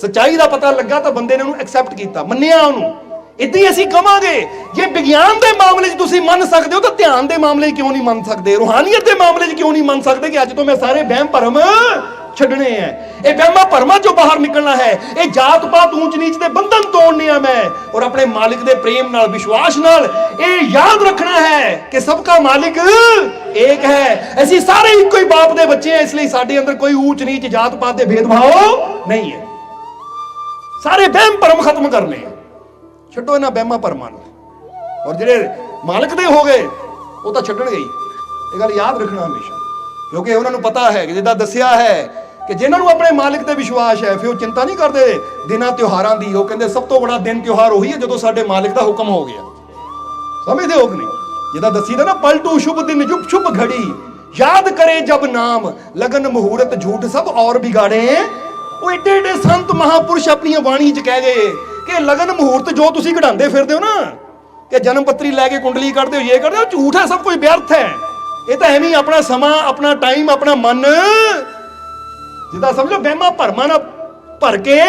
ਸੱਚਾਈ ਦਾ ਪਤਾ ਲੱਗਾ ਤਾਂ ਬੰਦੇ ਨੇ ਉਹਨੂੰ ਐਕਸੈਪਟ ਕੀਤਾ, ਮੰਨਿਆ ਉਹਨੂੰ। ਇਦਾਂ ਹੀ ਅਸੀਂ ਕਵਾਂਗੇ, ਜੇ ਵਿਗਿਆਨ ਦੇ ਮਾਮਲੇ 'ਚ ਤੁਸੀਂ ਮੰਨ ਸਕਦੇ ਹੋ ਤਾਂ ਧਿਆਨ ਦੇ ਮਾਮਲੇ 'ਚ ਕਿਉਂ ਨਹੀਂ ਮੰਨ ਸਕਦੇ? ਰੂਹਾਨੀਅਤ ਦੇ ਮਾਮਲੇ 'ਚ ਕਿਉਂ ਨਹੀਂ ਮੰਨ ਸਕਦੇ ਕਿ ਅੱਜ ਤੋਂ ਮੈਂ ਸਾਰੇ ਵਹਿਮ ਭਰਮ ਛੱਡਣੇ ਐ? ਇਹ ਵਹਿਮਾਂ ਭਰਮਾਂ ਚੋਂ ਬਾਹਰ ਨਿਕਲਣਾ ਹੈ। ਇਹ ਜਾਤ ਪਾਤ ਊਚ ਨੀਚ ਦੇ ਬੰਧਨ ਤੋੜਨੇ ਆ ਮੈਂ। ਔਰ ਆਪਣੇ ਮਾਲਿਕ ਦੇ ਪ੍ਰੇਮ ਨਾਲ, ਵਿਸ਼ਵਾਸ ਨਾਲ ਇਹ ਯਾਦ ਰੱਖਣਾ ਹੈ ਕਿ ਸਭ ਦਾ ਮਾਲਿਕ ਏਕ ਹੈ। ਅਸੀਂ ਸਾਰੇ ਇੱਕੋ ਹੀ ਬਾਪ ਦੇ ਬੱਚੇ ਆ, ਇਸ ਲਈ ਸਾਡੇ ਅੰਦਰ ਕੋਈ ਊਂਚ ਨੀਚ ਜਾਤ ਪਾਤ ਦੇ ਭੇਦਭਾਵ ਨਹੀਂ ਹੈ। ਸਾਰੇ ਵਹਿਮ ਭਰਮ ਖਤਮ ਕਰਨੇ ਛੱਡੋ ਇਹਨਾਂ ਵਹਿਮਾਂ ਭਰਮਾਂ ਨੂੰ। ਔਰ ਜਿਹੜੇ ਮਾਲਕ ਦੇ ਹੋ ਗਏ, ਉਹ ਤਾਂ ਛੱਡਣਗੇ ਹੀ। ਇਹ ਗੱਲ ਯਾਦ ਰੱਖਣਾ ਹਮੇਸ਼ਾ। ਕਿਉਂਕਿ ਉਹਨਾਂ ਨੂੰ ਪਤਾ ਹੈ ਕਿ ਜਿੱਦਾਂ ਦੱਸਿਆ ਹੈ ਕਿ ਜਿਨ੍ਹਾਂ ਨੂੰ ਆਪਣੇ ਮਾਲਕ ਤੇ ਵਿਸ਼ਵਾਸ ਹੈ, ਫਿਰ ਉਹ ਚਿੰਤਾ ਨਹੀਂ ਕਰਦੇ ਦਿਨਾਂ ਤਿਉਹਾਰਾਂ ਦੀ। ਉਹ ਕਹਿੰਦੇ, ਸਭ ਤੋਂ ਬੜਾ ਦਿਨ ਤਿਉਹਾਰ ਉਹੀ ਹੈ ਜਦੋਂ ਸਾਡੇ ਮਾਲਕ ਦਾ ਹੁਕਮ ਹੋ ਗਿਆ। ਸਮਝਦੇ ਹੋ ਕਿ ਨਹੀਂ? ਜਿਹਦਾ ਦੱਸੀਦਾ ਨਾ, ਪਲਟੂ ਸ਼ੁਭ ਦਿਨ ਜੁਬ ਸ਼ੁਭ ਘੜੀ, ਯਾਦ ਕਰੇ ਜਬ ਨਾਮ, ਲਗਨ ਮੁਹੂਰਤ ਝੂਠ ਸਭ ਔਰ ਬਿਗਾੜੇ ਉਹ ਏਡੇ ਏਡੇ ਸੰਤ ਮਹਾਪੁਰਸ਼ ਆਪਣੀਆਂ ਬਾਣੀ 'ਚ ਕਹਿ ਗਏ। ਕਿ ਲਗਨ ਮੁਹੂਰਤ ਜੋ ਤੁਸੀਂ ਘੜਾਉਂਦੇ ਫਿਰਦੇ ਹੋ ਨਾ, ਕਿ ਜਨਮ ਪੱਤਰੀ ਲੈ ਕੇ ਕੁੰਡਲੀ ਕੱਢਦੇ ਹੋ, ਇਹ ਕਰਦੇ ਹੋ, ਝੂਠ ਹੈ, ਸਭ ਕੁਝ ਵਿਅਰਥ ਹੈ। ਇਹ ਤਾਂ ਐਵੇਂ ਹੀ ਆਪਣਾ ਸਮਾਂ, ਆਪਣਾ ਟਾਈਮ ਆਪਣਾ ਮਨ, ਜਿੱਦਾਂ ਸਮਝੋ ਲਓ ਵਹਿਮਾਂ ਭਰਮਾਂ ਨਾਲ ਭਰ ਕੇ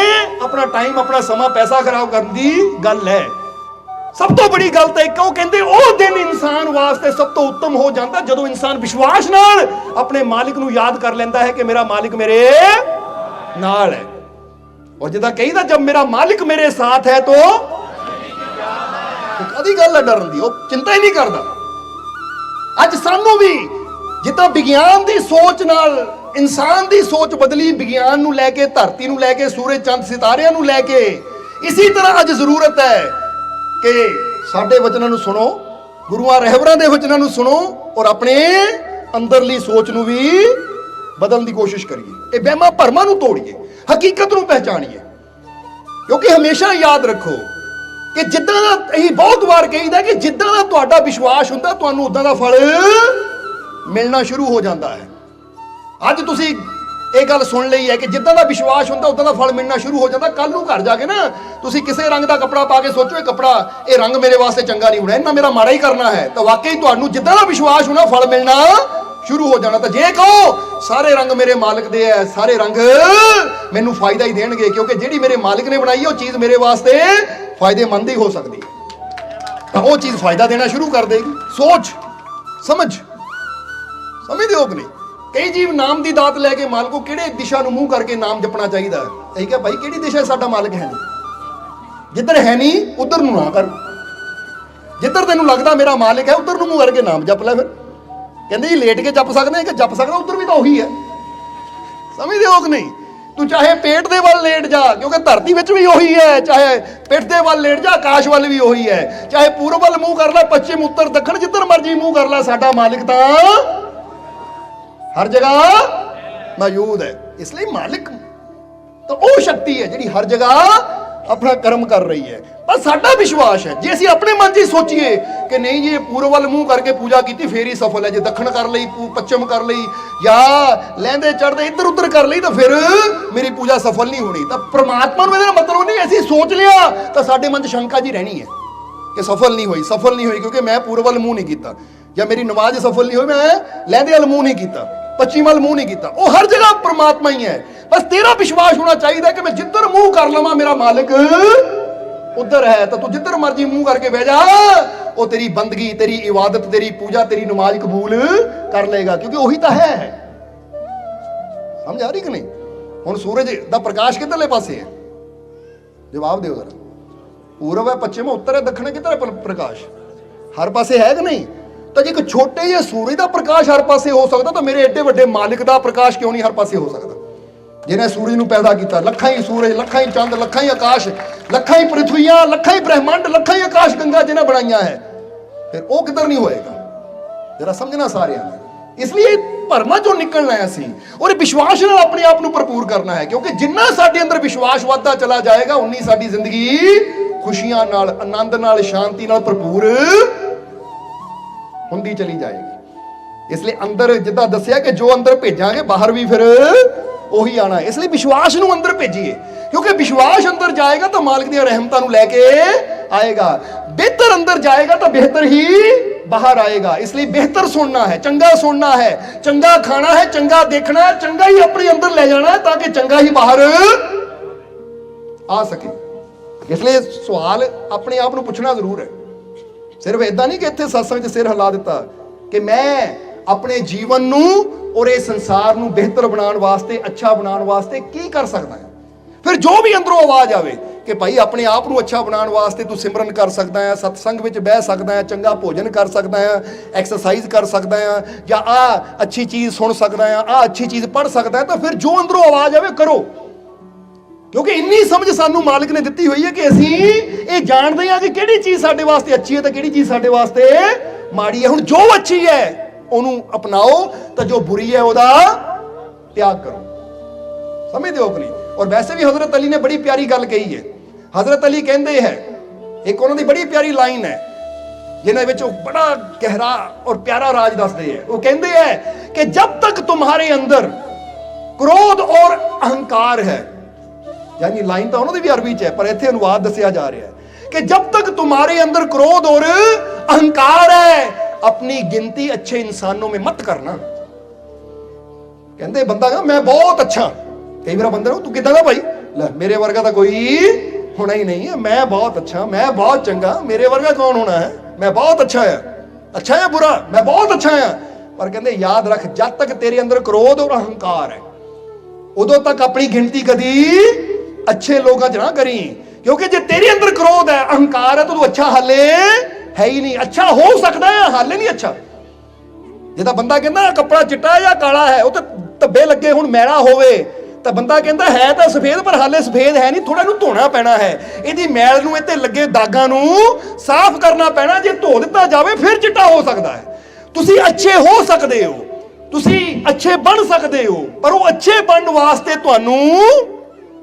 ਆਪਣਾ ਟਾਈਮ ਆਪਣਾ ਸਮਾਂ ਪੈਸਾ ਖਰਾਬ ਕਰਨ ਦੀ ਗੱਲ ਹੈ। ਸਭ ਤੋਂ ਬੜੀ ਗੱਲ ਤਾਂ ਇੱਕ, ਉਹ ਕਹਿੰਦੇ ਉਹ ਦਿਨ ਇਨਸਾਨ ਵਾਸਤੇ ਸਭ ਤੋਂ ਉੱਤਮ ਹੋ ਜਾਂਦਾ ਜਦੋਂ ਇਨਸਾਨ ਵਿਸ਼ਵਾਸ ਨਾਲ ਆਪਣੇ ਮਾਲਿਕ ਨੂੰ ਯਾਦ ਕਰ ਲੈਂਦਾ ਹੈ ਕਿ ਮੇਰਾ ਮਾਲਿਕ ਮੇਰੇ ਨਾਲ ਹੈ। ਔਰ ਜਿੱਦਾਂ ਕਹੀਦਾ ਜਦ ਮੇਰਾ ਮਾਲਿਕ ਮੇਰੇ ਸਾਥ ਹੈ ਤੋ ਕਦੀ ਗੱਲ ਹੈ ਡਰਨ ਦੀ? ਉਹ ਚਿੰਤਾ ਹੀ ਨਹੀਂ ਕਰਦਾ। ਅੱਜ ਸਾਨੂੰ ਵੀ ਜਿੱਦਾਂ ਵਿਗਿਆਨ ਦੀ ਸੋਚ ਨਾਲ, ਇਨਸਾਨ ਦੀ ਸੋਚ ਬਦਲੀ, ਵਿਗਿਆਨ ਨੂੰ ਲੈ ਕੇ, ਧਰਤੀ ਨੂੰ ਲੈ ਕੇ, ਸੂਰਜ, ਚੰਦ, ਸਿਤਾਰਿਆਂ ਨੂੰ ਲੈ ਕੇ, ਇਸੇ ਤਰ੍ਹਾਂ ਅੱਜ ਜ਼ਰੂਰਤ ਹੈ ਕਿ ਸਾਡੇ ਵਚਨਾਂ ਨੂੰ ਸੁਣੋ, ਗੁਰੂਆਂ ਰਹਿਬਰਾਂ ਦੇ ਵਚਨਾਂ ਨੂੰ ਸੁਣੋ ਔਰ ਆਪਣੇ ਅੰਦਰਲੀ ਸੋਚ ਨੂੰ ਵੀ ਬਦਲਣ ਦੀ ਕੋਸ਼ਿਸ਼ ਕਰੀਏ। ਇਹ ਵਹਿਮਾਂ ਭਰਮਾਂ ਨੂੰ ਤੋੜੀਏ। ਹਕੀਕਤ ਨੂੰ ਪਹਿਚਾਣੀਏ। ਕਿਉਂਕਿ ਹਮੇਸ਼ਾ ਯਾਦ ਰੱਖੋ ਕਿ ਜਿੱਦਾਂ ਦਾ ਅਸੀਂ ਬਹੁਤ ਵਾਰ ਕਹੀਦਾ ਕਿ ਜਿੱਦਾਂ ਦਾ ਤੁਹਾਡਾ ਵਿਸ਼ਵਾਸ ਹੁੰਦਾ, ਤੁਹਾਨੂੰ ਉਦਾਂ ਦਾ ਫਲ ਮਿਲਣਾ ਸ਼ੁਰੂ ਹੋ ਜਾਂਦਾ ਹੈ। ਅੱਜ ਤੁਸੀਂ ਇਹ ਗੱਲ ਸੁਣ ਲਈ ਹੈ ਕਿ ਜਿੱਦਾਂ ਦਾ ਵਿਸ਼ਵਾਸ ਹੁੰਦਾ ਉਦਾਂ ਦਾ ਫਲ ਮਿਲਣਾ ਸ਼ੁਰੂ ਹੋ ਜਾਂਦਾ। ਕੱਲ ਨੂੰ ਘਰ ਜਾ ਕੇ ਨਾ ਤੁਸੀਂ ਕਿਸੇ ਰੰਗ ਦਾ ਕੱਪੜਾ ਪਾ ਕੇ ਸੋਚੋ, ਇਹ ਕੱਪੜਾ, ਇਹ ਰੰਗ ਮੇਰੇ ਵਾਸਤੇ ਚੰਗਾ ਨਹੀਂ ਹੋਣਾ ਇਹਨਾਂ ਮੇਰਾ ਮਾੜਾ ਹੀ ਕਰਨਾ ਹੈ। ਤਾਂ ਵਾਕਈ ਤੁਹਾਨੂੰ ਜਿੱਦਾਂ ਦਾ ਵਿਸ਼ਵਾਸ ਹੋਣਾ, ਫਲ ਮਿਲਣਾ ਸ਼ੁਰੂ ਹੋ ਜਾਣਾ ਤਾਂ ਜੇ ਕਹੋ, ਸਾਰੇ ਰੰਗ ਮੇਰੇ ਮਾਲਕ ਦੇ ਐ, ਸਾਰੇ ਰੰਗ ਮੈਨੂੰ ਫਾਇਦਾ ਹੀ ਦੇਣਗੇ, ਕਿਉਂਕਿ ਜਿਹੜੀ ਮੇਰੇ ਮਾਲਕ ਨੇ ਬਣਾਈ, ਉਹ ਚੀਜ਼ ਮੇਰੇ ਵਾਸਤੇ ਫਾਇਦੇਮੰਦ ਹੀ ਹੋ ਸਕਦੀ ਤਾਂ ਉਹ ਚੀਜ਼ ਫਾਇਦਾ ਦੇਣਾ ਸ਼ੁਰੂ ਕਰ ਦੇਗੀ ਸੋਚ, ਸਮਝ। ਸਮਝਦੇ ਹੋ ਕਿ ਨਹੀਂ? ਕਈ ਜੀਵ ਨਾਮ ਦੀ ਦਾਤ ਲੈ ਕੇ ਮਾਲਕੋ ਕਿਹੜੇ ਦਿਸ਼ਾ ਨੂੰ ਮੂੰਹ ਕਰਕੇ ਨਾਮ ਜਪਣਾ ਚਾਹੀਦਾ ਹੈ? ਅਸੀਂ ਕਿਹਾ, ਭਾਈ, ਕਿਹੜੀ ਦਿਸ਼ਾ ਸਾਡਾ ਮਾਲਕ ਹੈ ਨਹੀਂ? ਜਿੱਧਰ ਹੈ ਨਹੀਂ, ਉਧਰ ਨੂੰ ਨਾ ਕਰ। ਜਿੱਧਰ ਤੈਨੂੰ ਲੱਗਦਾ ਮੇਰਾ ਮਾਲਕ ਹੈ, ਉਧਰ ਨੂੰ ਮੂੰਹ ਕਰਕੇ ਨਾਮ ਜਪ ਲੈ ਫਿਰ। ਕਹਿੰਦੇ ਲੇਟ ਕੇ ਜਪ ਸਕਦੇ ਆ ਕਿ ਜਪ ਸਕਦਾ, ਉਧਰ ਵੀ ਤਾਂ ਉਹੀ ਹੈ। ਸਮਝਦੇ ਹੋ ਕਿ ਨਹੀਂ? ਤੂੰ ਚਾਹੇ ਪੇਟ ਦੇ ਵੱਲ ਲੇਟ ਜਾ, ਕਿਉਂਕਿ ਧਰਤੀ ਵਿੱਚ ਵੀ ਉਹੀ ਹੈ, ਚਾਹੇ ਪਿੱਠ ਦੇ ਵੱਲ ਲੇਟ ਜਾ, ਆਕਾਸ਼ ਵੱਲ ਵੀ ਉਹੀ ਹੈ। ਚਾਹੇ ਪੂਰਬ ਵੱਲ ਮੂੰਹ ਕਰ ਲੈ, ਪੱਛਮ, ਉੱਤਰ, ਦੱਖਣ, ਜਿੱਧਰ ਮਰਜ਼ੀ ਮੂੰਹ ਕਰ ਲੈ, ਸਾਡਾ ਮਾਲਿਕ ਤਾਂ ਹਰ ਜਗ੍ਹਾ ਮੌਜੂਦ ਹੈ। ਇਸ ਲਈ ਮਾਲਿਕ ਤਾਂ ਉਹ ਸ਼ਕਤੀ ਹੈ ਜਿਹੜੀ ਹਰ ਜਗ੍ਹਾ ਆਪਣਾ ਕਰਮ ਕਰ ਰਹੀ ਹੈ। ਪਰ ਸਾਡਾ ਵਿਸ਼ਵਾਸ ਹੈ। ਜੇ ਅਸੀਂ ਆਪਣੇ ਮਨ 'ਚ ਹੀ ਸੋਚੀਏ ਕਿ ਨਹੀਂ ਜੇ ਇਹ ਪੂਰਬ ਵੱਲ ਮੂੰਹ ਕਰਕੇ ਪੂਜਾ ਕੀਤੀ, ਫੇਰ ਹੀ ਸਫਲ ਹੈ। ਜੇ ਦੱਖਣ ਕਰ ਲਈ ਪੱਛਮ ਕਰ ਲਈ ਜਾਂ ਲੈਂਦੇ ਚੜਦੇ ਇੱਧਰ ਉੱਧਰ ਕਰ ਲਈ, ਤਾਂ ਫਿਰ ਮੇਰੀ ਪੂਜਾ ਸਫਲ ਨਹੀਂ ਹੋਣੀ। ਤਾਂ ਪ੍ਰਮਾਤਮਾ ਨੂੰ ਇਹਦਾ ਮਤਲਬ ਨਹੀਂ, ਅਸੀਂ ਸੋਚ ਲਿਆ, ਤਾਂ ਸਾਡੇ ਮਨ 'ਚ ਸ਼ੰਕਾ ਜੀ ਰਹਿਣੀ ਹੈ ਕਿ ਸਫਲ ਨਹੀਂ ਹੋਈ, ਸਫਲ ਨਹੀਂ ਹੋਈ, ਕਿਉਂਕਿ ਮੈਂ ਪੂਰਬ ਵੱਲ ਮੂੰਹ ਨਹੀਂ ਕੀਤਾ। ਜਾਂ ਮੇਰੀ ਨਮਾਜ਼ ਸਫਲ ਨਹੀਂ ਹੋਈ, ਮੈਂ ਲਹਿੰਦੇ ਵੱਲ ਮੂੰਹ ਨਹੀਂ ਕੀਤਾ, ਪੱਛਮ ਵੱਲ ਮੂੰਹ ਨਹੀਂ ਕੀਤਾ। ਉਹ ਹਰ ਜਗ੍ਹਾ ਪਰਮਾਤਮਾ ਹੀ ਹੈ। ਬਸ ਤੇਰਾ ਵਿਸ਼ਵਾਸ ਹੋਣਾ ਚਾਹੀਦਾ ਕਿ ਮੈਂ ਜਿੱਧਰ ਮੂੰਹ ਕਰ ਲਵਾਂ, ਮੇਰਾ ਮਾਲਕ ਉਧਰ ਹੈ। ਤਾਂ ਤੂੰ ਜਿੱਧਰ ਮਰਜ਼ੀ ਮੂੰਹ ਕਰਕੇ ਬਹਿ ਜਾ। ਉਹ ਤੇਰੀ ਬੰਦਗੀ, ਤੇਰੀ ਇਬਾਦਤ, ਤੇਰੀ ਪੂਜਾ, ਤੇਰੀ ਨਮਾਜ਼ ਕਬੂਲ ਕਰ ਲਏਗਾ, ਕਿਉਂਕਿ ਉਹੀ ਤਾਂ ਹੈ। ਸਮਝ ਆ ਰਹੀ ਕਿ ਨਹੀਂ? ਹੁਣ ਸੂਰਜ ਦਾ ਪ੍ਰਕਾਸ਼ ਕਿੱਧਰਲੇ ਪਾਸੇ ਹੈ? ਜਵਾਬ ਦਿਓ ਜ਼ਰਾ। ਪੂਰਬ ਹੈ, ਪੱਛਮ ਹੈ, ਉੱਤਰ ਹੈ, ਦੱਖਣ ਹੈ, ਕਿੱਧਰ ਹੈ ਪ੍ਰਕਾਸ਼? ਹਰ ਪਾਸੇ ਹੈ ਕਿ ਨਹੀਂ? ਤਾਂ ਜੇ ਇੱਕ ਛੋਟੇ ਜਿਹੇ ਸੂਰਜ ਦਾ ਪ੍ਰਕਾਸ਼ ਹਰ ਪਾਸੇ ਹੋ ਸਕਦਾ, ਤਾਂ ਮੇਰੇ ਏਡੇ ਵੱਡੇ ਮਾਲਿਕ ਦਾ ਪ੍ਰਕਾਸ਼ ਕਿਉਂ ਨਹੀਂ ਹਰ ਪਾਸੇ ਹੋ ਸਕਦਾ? ਜਿਹਨੇ ਸੂਰਜ ਨੂੰ ਪੈਦਾ ਕੀਤਾ, ਲੱਖਾਂ ਹੀ ਸੂਰਜ, ਲੱਖਾਂ ਹੀ ਚੰਦ, ਲੱਖਾਂ ਹੀ ਆਕਾਸ਼, ਲੱਖਾਂ ਹੀ ਪ੍ਰithviਆਂ ਲੱਖਾਂ ਹੀ ਬ੍ਰਹਿਮੰਡ, ਲੱਖਾਂ ਹੀ ਆਕਾਸ਼ ਗੰਗਾ ਜਿਹਨੇ ਬਣਾਈਆਂ ਹੈ, ਫਿਰ ਉਹ ਕਿੱਧਰ ਨਹੀਂ ਹੋਏਗਾ? ਜਰਾ ਸਮਝਣਾ ਸਾਰਿਆਂ ਨੇ। ਇਸ ਲਈ ਇਹ ਭਰਮਾਂ ਚੋਂ ਨਿਕਲਣਾ ਹੈ ਅਸੀਂ ਔਰ ਵਿਸ਼ਵਾਸ ਨਾਲ ਆਪਣੇ ਆਪ ਨੂੰ ਭਰਪੂਰ ਕਰਨਾ ਹੈ, ਕਿਉਂਕਿ ਜਿੰਨਾ ਸਾਡੇ ਅੰਦਰ ਵਿਸ਼ਵਾਸ ਵੱਧਦਾ ਚਲਾ ਜਾਏਗਾ, ਉਨੀ ਸਾਡੀ ਜ਼ਿੰਦਗੀ ਖੁਸ਼ੀਆਂ ਨਾਲ, ਆਨੰਦ ਨਾਲ, ਸ਼ਾਂਤੀ ਨਾਲ ਭਰਪੂਰ ਹੁੰਦੀ ਚਲੀ ਜਾਏਗੀ। ਇਸ ਲਈ ਅੰਦਰ ਜਿੱਦਾਂ ਦੱਸਿਆ ਕਿ ਜੋ ਅੰਦਰ ਭੇਜਾਂਗੇ, ਬਾਹਰ ਵੀ ਫਿਰ ਉਹੀ ਆਣਾ ਇਸ ਲਈ ਵਿਸ਼ਵਾਸ ਨੂੰ ਅੰਦਰ ਭੇਜੀਏ। ਕਿਉਂਕਿ ਵਿਸ਼ਵਾਸ ਅੰਦਰ ਜਾਏਗਾ ਤਾਂ ਮਾਲਕ ਦੀਆਂ ਰਹਿਮਤਾਂ ਨੂੰ ਲੈ ਕੇ ਆਏਗਾ। ਬਿਹਤਰ ਅੰਦਰ ਜਾਏਗਾ ਤਾਂ ਬਿਹਤਰ ਹੀ ਬਾਹਰ ਆਏਗਾ। ਇਸ ਲਈ ਬਿਹਤਰ ਸੁਣਨਾ ਹੈ, ਚੰਗਾ ਸੁਣਨਾ ਹੈ। ਚੰਗਾ ਖਾਣਾ ਹੈ, ਚੰਗਾ ਦੇਖਣਾ ਹੈ, ਚੰਗਾ ਹੀ ਆਪਣੇ ਅੰਦਰ ਲੈ ਜਾਣਾ ਹੈ ਤਾਂ ਕਿ ਚੰਗਾ ਹੀ ਬਾਹਰ ਆ ਸਕੇ। ਇਸ ਲਈ ਸਵਾਲ ਆਪਣੇ ਆਪ ਨੂੰ ਪੁੱਛਣਾ ਜ਼ਰੂਰ ਹੈ। ਸਿਰਫ ਇਦਾਂ ਨਹੀਂ ਕਿ ਇੱਥੇ satsang 'ਚ ਸਿਰ ਹਿਲਾ ਦਿੱਤਾ, ਕਿ ਮੈਂ ਆਪਣੇ ਜੀਵਨ ਨੂੰ ਔਰ ਇਹ ਸੰਸਾਰ ਨੂੰ ਬਿਹਤਰ ਬਣਾਉਣ ਵਾਸਤੇ, ਅੱਛਾ ਬਣਾਉਣ ਵਾਸਤੇ ਕੀ ਕਰ ਸਕਦਾ ਹਾਂ? ਫਿਰ ਜੋ ਵੀ ਅੰਦਰੋਂ ਆਵਾਜ਼ ਆਵੇ ਕਿ ਭਾਈ ਆਪਣੇ ਆਪ ਨੂੰ ਅੱਛਾ ਬਣਾਉਣ ਵਾਸਤੇ ਤੂੰ ਸਿਮਰਨ ਕਰ ਸਕਦਾ ਹੈ, ਸਤਸੰਗ ਵਿੱਚ ਬਹਿ ਸਕਦਾ ਹੈ, ਚੰਗਾ ਭੋਜਨ ਕਰ ਸਕਦਾ ਹੈ ਐਕਸਰਸਾਈਜ਼ ਕਰ ਸਕਦਾ ਹੈ, ਜਾਂ ਆ ਅੱਛੀ ਚੀਜ਼ ਸੁਣ ਸਕਦਾ ਹੈ ਆ ਅੱਛੀ ਚੀਜ਼ ਪੜ੍ਹ ਸਕਦਾ ਹੈ, ਤਾਂ ਫਿਰ ਜੋ ਅੰਦਰੋਂ ਆਵਾਜ਼ ਆਵੇ, ਕਰੋ। ਕਿਉਂਕਿ ਇੰਨੀ ਸਮਝ ਸਾਨੂੰ ਮਾਲਕ ਨੇ ਦਿੱਤੀ ਹੋਈ ਹੈ ਕਿ ਅਸੀਂ ਇਹ ਜਾਣਦੇ ਹਾਂ ਕਿ ਕਿਹੜੀ ਚੀਜ਼ ਸਾਡੇ ਵਾਸਤੇ ਅੱਛੀ ਹੈ ਤੇ ਕਿਹੜੀ ਚੀਜ਼ ਸਾਡੇ ਵਾਸਤੇ ਮਾੜੀ ਹੈ। ਹੁਣ ਜੋ ਅੱਛੀ ਹੈ, ਉਹਨੂੰ ਅਪਣਾਓ ਤਾਂ ਜੋ ਬੁਰੀ ਹੈ, ਉਹਦਾ ਤਿਆਗ ਕਰੋ। ਸਮਝਦੇ ਹੋ ਕਿ ਔਰ ਵੈਸੇ ਵੀ ਹਜ਼ਰਤ ਅਲੀ ਨੇ ਬੜੀ ਪਿਆਰੀ ਗੱਲ ਕਹੀ ਹੈ। ਹਜ਼ਰਤ ਅਲੀ ਕਹਿੰਦੇ ਹੈ, ਇੱਕ ਉਹਨਾਂ ਦੀ ਬੜੀ ਪਿਆਰੀ ਲਾਈਨ ਹੈ ਜਿਨ੍ਹਾਂ ਵਿੱਚ ਉਹ ਬੜਾ ਗਹਿਰਾ ਔਰ ਪਿਆਰਾ ਰਾਜ ਦੱਸਦੇ ਹੈ। ਉਹ ਕਹਿੰਦੇ ਹੈ ਕਿ ਜਦ ਤੱਕ ਤੁਹਾਡੇ ਅੰਦਰ ਕ੍ਰੋਧ ਔਰ ਅਹੰਕਾਰ ਹੈ ਯਾਨੀ ਲਾਈਨ ਤਾਂ ਉਹਨਾਂ ਦੀ ਵੀ ਅਰਬੀ ਚ ਹੈ ਪਰ ਇੱਥੇ ਅਨੁਵਾਦ ਦੱਸਿਆ ਜਾ ਰਿਹਾ ਹੈ ਕਿ ਜਬ ਤੱਕ तुम्हारे अंदर क्रोध और अहंकार है अपनी गिनती अच्छे इंसानों में मत करना ਕਹਿੰਦੇ ਬੰਦਾ ਕਹਿੰਦਾ ਮੈਂ ਬਹੁਤ ਅੱਛਾ ਕਈ ਵਾਰ ਬੰਦੇ ਨੂੰ ਤੂੰ ਕਿਦਾਂ ਦਾ ਭਾਈ ਲੈ ਮੇਰੇ ਵਰਗਾ ਤਾਂ ਕੋਈ ਹੋਣਾ ਹੀ ਨਹੀਂ ਹੈ ਮੈਂ ਬਹੁਤ ਅੱਛਾ ਮੈਂ ਬਹੁਤ ਚੰਗਾ ਮੇਰੇ ਵਰਗਾ ਕੌਣ ਹੋਣਾ ਹੈ ਮੈਂ ਬਹੁਤ ਅੱਛਾ ਆ ਅੱਛਾ ਹੈ ਬੁਰਾ ਮੈਂ ਬਹੁਤ ਅੱਛਾ ਆ ਪਰ ਕਹਿੰਦੇ ਯਾਦ ਰੱਖ ਜਦ ਤੱਕ ਤੇਰੇ ਅੰਦਰ ਕ੍ਰੋਧ ਔਰ ਅਹੰਕਾਰ ਹੈ ਉਦੋਂ ਤੱਕ ਆਪਣੀ ਗਿਣਤੀ ਕਦੀ ਅੱਛੇ ਲੋਕਾਂ 'ਚ ਨਾ ਕਰੀ। ਕਿਉਂਕਿ ਜੇ ਤੇਰੇ ਅੰਦਰ ਕ੍ਰੋਧ ਹੈ, ਅਹੰਕਾਰ ਹੈ, ਤਾਂ ਤੂੰ ਅੱਛਾ ਹਾਲੇ ਹੈ ਹੀ ਨਹੀਂ। ਅੱਛਾ ਹੋ ਸਕਦਾ ਹੈ, ਹਾਲੇ ਨਹੀਂ ਅੱਛਾ। ਜੇ ਬੰਦਾ ਕਹਿੰਦਾ ਕੱਪੜਾ ਚਿੱਟਾ ਜਾਂ ਕਾਲਾ ਹੈ, ਉਹ ਤਾਂ ਧੱਬੇ ਲੱਗੇ ਹੁਣ, ਮੈਲਾ ਹੋਵੇ। ਤਾਂ ਬੰਦਾ ਕਹਿੰਦਾ, ਹੈ ਤਾਂ ਸਫੇਦ, ਪਰ ਹਾਲੇ ਸਫੇਦ ਹੈ ਨਹੀਂ ਥੋੜਾ ਇਹਨੂੰ ਧੋਣਾ ਪੈਣਾ ਹੈ। ਇਹਦੀ ਮੈਲ ਨੂੰ ਇੱਥੇ ਲੱਗੇ ਦਾਗਾਂ ਨੂੰ ਸਾਫ਼ ਕਰਨਾ ਪੈਣਾ, ਜੇ ਧੋ ਦਿੱਤਾ ਜਾਵੇ, ਫਿਰ ਚਿੱਟਾ ਹੋ ਸਕਦਾ ਹੈ। ਤੁਸੀਂ ਅੱਛੇ ਹੋ ਸਕਦੇ ਹੋ। ਤੁਸੀਂ ਅੱਛੇ ਬਣ ਸਕਦੇ ਹੋ, ਪਰ ਉਹ ਅੱਛੇ ਬਣਨ ਵਾਸਤੇ ਤੁਹਾਨੂੰ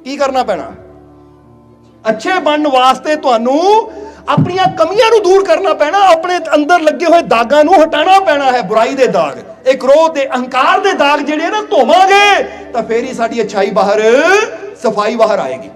ਕੀ ਕਰਨਾ ਪੈਣਾ? ਅੱਛੇ ਬਣਨ ਵਾਸਤੇ ਤੁਹਾਨੂੰ ਆਪਣੀਆਂ ਕਮੀਆਂ ਨੂੰ ਦੂਰ ਕਰਨਾ ਪੈਣਾ, ਆਪਣੇ ਅੰਦਰ ਲੱਗੇ ਹੋਏ ਦਾਗਾਂ ਨੂੰ ਹਟਾਉਣਾ ਪੈਣਾ ਹੈ ਬੁਰਾਈ ਦੇ ਦਾਗ। ਇਹ ਕ੍ਰੋਧ ਦੇ ਅਹੰਕਾਰ ਦੇ ਦਾਗ ਜਿਹੜੇ ਨਾ ਧੋਵਾਂਗੇ, ਤਾਂ ਫੇਰ ਹੀ ਸਾਡੀ ਅੱਛਾਈ ਬਾਹਰ, ਸਫ਼ਾਈ ਬਾਹਰ ਆਏਗੀ।